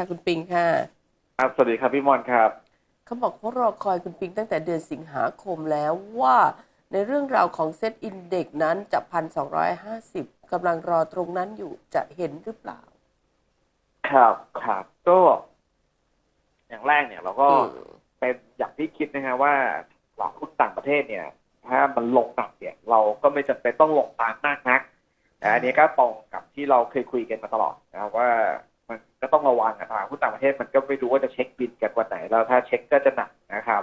ค่ะคุณปิงค่ะ ครับ สวัสดีครับพี่มอนครับ เขาบอกเขารอคอยคุณปิงตั้งแต่เดือนสิงหาคมแล้วว่าในเรื่องราวของเซตอินเด็กนั้นจะพันสองร้อยห้าสิบกำลังรอตรงนั้นอยู่จะเห็นหรือเปล่า ครับครับก็ อย่างแรกเนี่ย เราก็อืมเป็นอย่างที่คิดนะฮะว่าตลาดหุ้นต่างประเทศเนี่ย ถ้ามันลงหนักเนี่ย เราก็ไม่จำเป็นต้องลงตามมากนักแต่อันนี้ก็ตรงกับที่เราเคยคุยกันมาตลอดนะครับว่ามัน ก็ต้องระวังอะตลาดหุ้นต่างประเทศมันก็ไม่รู้ว่าจะเช็คบินกันวันไหน แล้วถ้าเช็คก็จะหนักนะครับ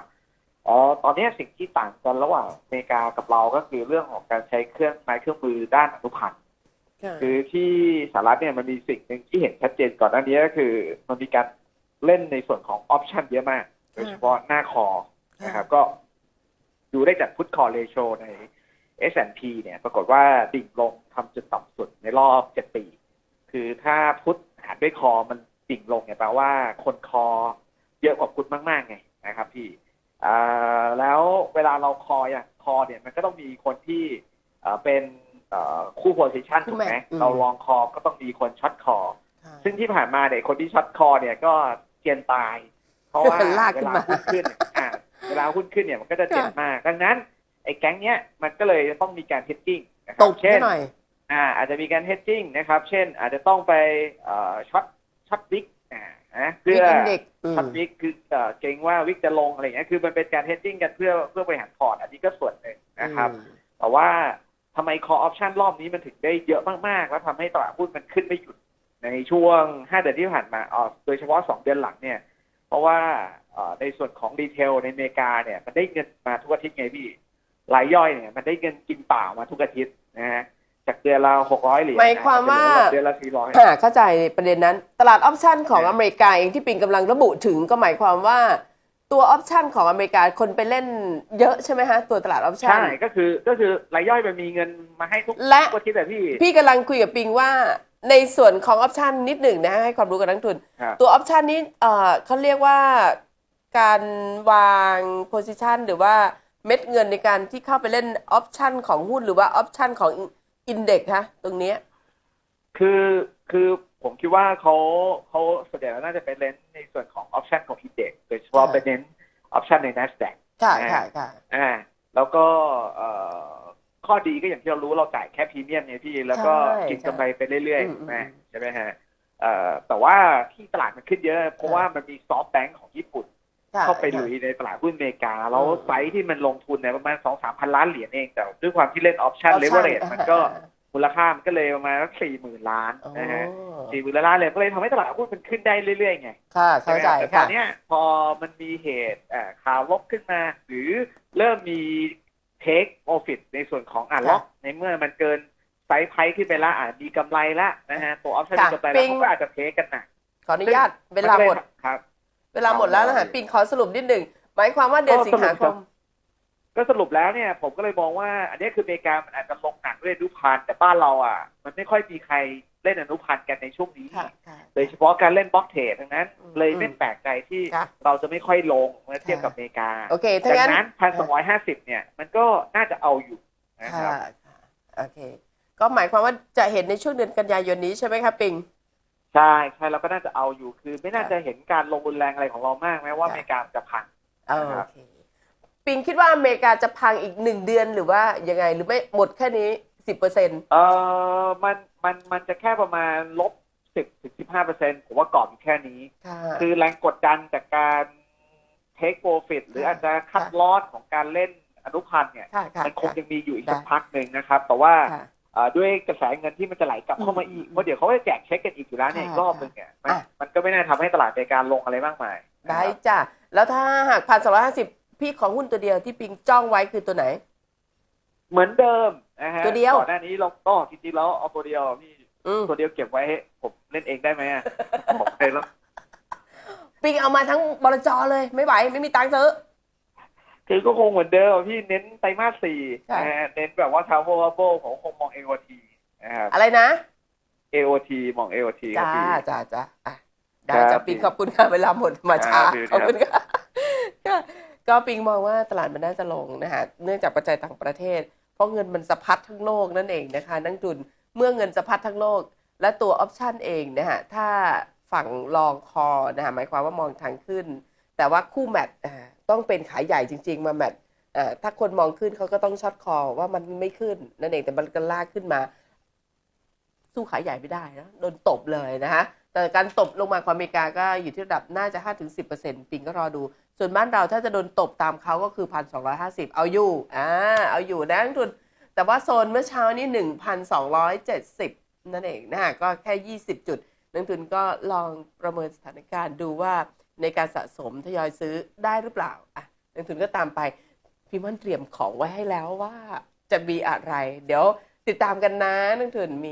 อ๋อตอนนี้สิ่งที่ต่างกันระหว่างอเมริกากับเราก็คือเรื่องของการใช้เครื่องไม้เครื่องมือด้านอนุพันธ์ค่ะคือที่สหรัฐเนี่ยมันมีสิ่งหนึ่งที่เห็นชัดเจนก่อนหน้านี้ก็คือมันมีการเล่นในส่วนของออปชันเยอะมาก โดยเฉพาะหน้าคอนะครับก็ดูได้จากพุทคอเรโชใน S&P เนี่ย ปรากฏว่าดิ่งลงทำจุดต่ำสุดในรอบเจ็ดปี คือถ้าพุทหาร ด้วยคอมันดิ่งลงเนี่ยแปลว่าคนคอเยอะกว่าพุทมากๆไงนะครับพี่อ่าแล้วเวลาเราคออย่างคอเนี่ยมันก็ต้องมีคนที่เอ่อเป็นอ่อคู่โพซิชันถูกไหมมเราลองคอก็ต้องมีคนช็อตคอ ซึ่งที่ผ่านมาเนี่ยคนที่ช็อตคอเนี่ยก็เจียนตาย เพราะว่าาเวลาหุ้นขึ้นเวลาหุ้นขึ้นเนี่ยมันก็จะเจ็บมาก ดังนั้นไอ้แก๊งเนี้ยมันก็เลยต้องมีการเฮดจิ้งนะคตรับเช่น อยอ่าอาจจะมีการเฮดจิ้งนะครับ เช่น อาจจะต้องไปเอ่อช็อตช็อตวิกอ่านะเพื่อวิกอินเด็กซ์อืมช็อตวิกคือเอ่อเกรงว่าวิกจะลงอะไรอย่างเงี้ยคือมันเป็นการเฮดจิ้งกันเพื่อเพื่อบริหารพอร์ตอันนี้ก็ส่วนหนึ่งนะครับอืมแต่ว่าทำไม call option รอบนี้มันถึงได้เยอะมาก ๆ แล้วทำให้ตลาดหุ้นมันขึ้นไม่หยุดในช่วง 5 เดือนที่ผ่านมาอ๋อโดยเฉพาะ 2 เดือนหลังเนี่ย เพราะว่าเอ่อในส่วนของดีเทลในอเมริกาเนี่ย มันได้เงินมาทุกอาทิตย์ไงพี่รายย่อยเนี่ย มันได้เงินกินเปล่ามาทุกอาทิตย์นะฮะ จากเดือนละ600เหรียญหมายความว่า เดือนละ400อ่าเข้าใจประเด็นนั้น ตลาดออปชันของใช่อเมริกาเองที่ปิงกำลังระบุถึงก็หมายความว่าตัวออปชันของอเมริกาคนไปเล่นเยอะใช่ไหมฮะ ตัวตลาดออปชันใช่ก็คือก็คือรายย่อยมันมีเงินมาให้ทุกและทุกอาทิตย์แต่พี่ พี่กำลังคุยกับปิงว่าในส่วนของออปชันนิดหนึ่งนะฮะให้ความรู้กับนักลงทุนครับตัวออปชันนี้เอ่อเขาเรียกว่าการวางโพซิชันหรือว่าเม็ดเงินในการที่เข้าไปเล่นออปชันของหุ้นหรือว่าออปชันของ อินเด็กซ์ฮะตรงเนี้ย คือคือผมคิดว่าเขาเขาส่วนใหญ่แล้วน่าจะไปเล่นในส่วนของออปชันของอินเด็กโดยเฉพาะค่ะไปเน้นออปชันใน NASDAQ ค่ะอ่าค่ะค่ะอ่าแล้วก็เอ่อข้อดีก็อย่างที่เรารู้เราจ่ายแค่พรีเมียมไงพี่ แล้วก็ใช่กินกำไรไปเรื่อยอืมๆใช่ไหมอืมใช่ไหมฮะเอ่อแต่ว่าที่ตลาดมันขึ้นเยอะ เพราะว่ามันมีซอฟต์แบงก์ของญี่ปุ่นค่ะ เข้าไปลุยในตลาดหุ้นอเมริกา แล้วอืมไซส์ที่มันลงทุนเนี่ยประมาณสองสามพันล้านเหรียญเอง แต่ด้วยความที่เล่นออปชัน option เลเวอเรจมันก็อ่ามูลค่ามันก็เลยประมาณสี่หมื่นล้านอ๋อนะฮะสี่หมื่นล้านเลยก็เลยทำให้ตลาดหุ้นมันขึ้นได้เรื่อยๆไงค่ะเข้าใจแต่ตอค่ะนเนี้ยพอมันมีเหตุอ่าข่าวลบขึ้นมา หรือเริ่มมีเทคโ r ฟิตในส่วนของอ่าค่ะล็อกในเมื่อมันเกินไซส์ไพรส์ขึ้นไปละอ่ามีกำไรละนะฮะตัวออปชั่นค่ะมีกำไรปิ๊แล้วงเขาก็อาจจะเทคกันหนักขออนุญาตเวลาหมดนก็ยครับ เวลาหมดแล้วนะคะเอาเลยปิงขอสรุปนิดหนึ่งหมายความว่าเดือนก็สิงหาคสรุมปก็สรุปแล้วเนี่ย ผมก็เลยมองว่า อันนี้คืออเมริกามันอาจจะลงหนักด้วยอนุพันธ์แต่บ้านเราอะ มันไม่ค่อยมีใครเล่นอนุพันธ์กันในช่วงนี้ค่ะค่ะโดยเฉพาะการเล่นบล็อกเทรดดังนั้นอืมเลยไม่แปลกใจที่ค่ะเราจะไม่ค่อยลงเมื่อเทียบกับอเมริกาโอเคถ้าดังั้งนนั้นพันสองร้อยห้าสิบเนี่ย มันก็น่าจะเอาอยู่นะคค่ะรับค่ะโอเค ก็หมายความว่าจะเห็นในช่วงเดือนกันยายนนี้ใช่ไหมคะปิง ใช่ใช่เราก็น่าจะเอาอยู่คือ ไม่น่าค่ะจะเห็นการลงรุนแรงอะไรของเรามากแม้ว่าค่ะอเมริกาจะพังเออครัโอบเคปิงคิดว่าอเมริกาจะพังอีกหนึ่งเดือนหรือว่ายังไงหรือไม่หมดแค่นี้สิบเปอร์เซ็นต์เออมันมันมันจะแค่ประมาณลบสิบถึงสิบห้าเปอร์เซ็นผมว่ากรอบอยู่แค่นี้ค่ะคือแรงกดดันจากการเทคโปรฟิตหรืออาจจะคัดค่ะลอสของการเล่นอนุพันธ์เนี่ยค่ะค่ะมันคงยังมีอยู่อีกได้สักพักหนึ่งนะครับ แต่ว่าค่ะเอ่อ ด้วยกระแสเงินที่มันจะไหลกลับเข้ามาอีกอืมเพราะเดี๋ยวเขาจะแจกเช็คกันอีกอยู่แล้วเนี่ยค่ะอีกรอบหนึ่งเนี่ยมันอะมันก็ไม่น่าทำให้ตลาดอเมริกาลงอะไรมากมายนะได้ครับจ้ะแล้วถ้าหากพันสองร้อยห้าสิบพี่ของหุ้นตัวเดียวที่ปิงจ้องไว้คือตัวไหน เหมือนเดิมนะฮะตัวเดียวก่อนหน้านี้เราก็จริงๆแล้วเอาตัวเดียวพี่อืมตัวเดียวเก็บไว้ให้ผมเล่นเองได้ไหมอะผมไปแล้วปิงเอามาทั้งบลจเลย ไม่ไหวไม่มีตังค์ซื้อ คือก็คงเหมือนเดิมพี่เน้นไตรมาสสี่ค่ะ นะฮะเน้นแบบว่าทาวเวอร์โบผมคงมอง AOT นะครับ อะไรนะ AOT มอง AOT ครับจ้าพี่ จ้าจ้าอะได้ครับจ้ะปิงขอบคุณค่ะเวลาหมดมาช้าครับพี่ขอบคุณค่ะก็ก็ปิงมองว่าตลาดมันน่าจะลงนะคะเนื่องจากปัจจัยต่างประเทศ เพราะเงินมันสะพัดทั้งโลกนั่นเองนะคะ นักทุนเมื่อเงินสะพัดทั้งโลก และตัวออปชันเองนะฮะถ้าฝั่งลองคอนะคะหมายความว่ามองทางขึ้น แต่ว่าคู่แมทอ่าต้องเป็นขายใหญ่จริง ๆ มาแมทอ่าถ้าคนมองขึ้นเขาก็ต้องช็อตคอว่ามันไม่ขึ้นนั่นเองแต่มันก็ลากขึ้นมา สู้ขายใหญ่ไม่ได้นะโดนตบเลยนะคะแต่การตบลงมาของอเมริกาก็อยู่ที่ระดับน่าจะ5-10%ปิงก็รอดู ส่วนบ้านเราถ้าจะโดนตบตามเขาก็คือ1,250 เอาอยู่อ่าเอาอยู่นะทุนแต่ว่าโซนเมื่อเช้านี้ 1,270 นั่นเองนะก็แค่ 20 จุดนักทุนก็ลองประเมินสถานการณ์ดูว่า ในการสะสมทยอยซื้อได้หรือเปล่าอะนักทุนก็ตามไปพี่ม่อนเตรียมของไว้ให้แล้วว่าจะมีอะไร เดี๋ยวติดตามกันนะนักทุนมี